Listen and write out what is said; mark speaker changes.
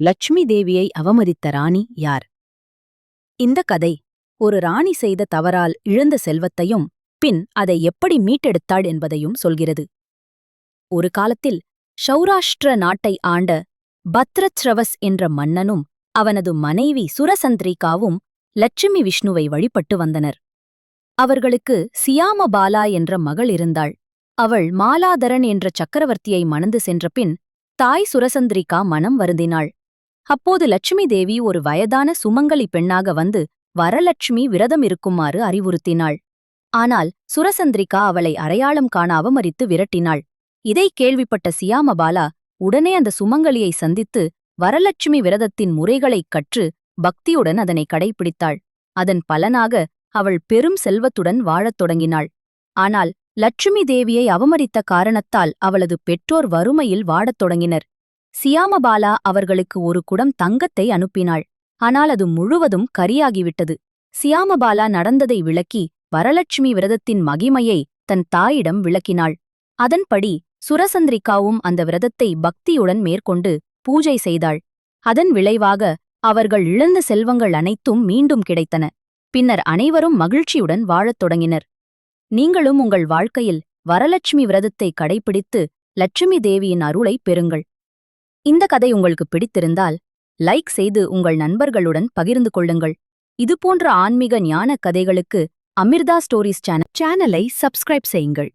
Speaker 1: லட்சுமி தேவியை அவமதித்த ராணி யார்? இந்த கதை ஒரு ராணி செய்த தவறால் இழந்த செல்வத்தையும் பின் அதை எப்படி மீட்டெடுத்தாள் என்பதையும் சொல்கிறது. ஒரு காலத்தில் சௌராஷ்டிர நாட்டை ஆண்ட பத்ரச்ரவஸ் என்ற மன்னனும் அவனது மனைவி சுரசந்திரிகாவும் லட்சுமி விஷ்ணுவை வழிபட்டு வந்தனர். அவர்களுக்கு சியாமபாலா என்ற மகள் இருந்தாள். அவள் மாலாதரன் என்ற சக்கரவர்த்தியை மணந்து சென்றபின் தாய் சுரசந்திரிகா மனம் வருந்தினாள். அப்போது லட்சுமி தேவி ஒரு வயதான சுமங்கலி பெண்ணாக வந்து வரலட்சுமி விரதம் இருக்குமாறு அறிவுறுத்தினாள். ஆனால் சுரசந்திரிகா அவளை அடையாளம் காண அவமரித்து விரட்டினாள். இதை கேள்விப்பட்ட சியாமபாலா உடனே அந்த சுமங்கலியை சந்தித்து வரலட்சுமி விரதத்தின் முறைகளைக் கற்று பக்தியுடன் அதனை கடைப்பிடித்தாள். அதன் பலனாக அவள் பெரும் செல்வத்துடன் வாழத் தொடங்கினாள். ஆனால் லட்சுமி தேவியை அவமரித்த காரணத்தால் அவளது பெற்றோர் வறுமையில் வாடத் தொடங்கினர். சியாமபாலா அவர்களுக்கு ஒரு குடம் தங்கத்தை அனுப்பினாள். ஆனால் அது முழுவதும் கரியாகிவிட்டது. சியாமபாலா நடந்ததை விளக்கி வரலட்சுமி விரதத்தின் மகிமையை தன் தாயிடம் விளக்கினாள். அதன்படி சுரசந்திரிகாவும் அந்த விரதத்தை பக்தியுடன் மேற்கொண்டு பூஜை செய்தாள். அதன் விளைவாக அவர்கள் இழந்த செல்வங்கள் அனைத்தும் மீண்டும் கிடைத்தன. பின்னர் அனைவரும் மகிழ்ச்சியுடன் வாழத் தொடங்கினர். நீங்களும் உங்கள் வாழ்க்கையில் வரலட்சுமி விரதத்தை கடைபிடித்து லட்சுமி தேவியின் அருளை பெறுங்கள். இந்த கதை உங்களுக்கு பிடித்திருந்தால் லைக் செய்து உங்கள் நண்பர்களுடன் பகிர்ந்து கொள்ளுங்கள். இதுபோன்ற ஆன்மீக ஞான கதைகளுக்கு அமிர்தா ஸ்டோரிஸ் சேனல் சேனலை சப்ஸ்கிரைப் செய்யுங்கள்.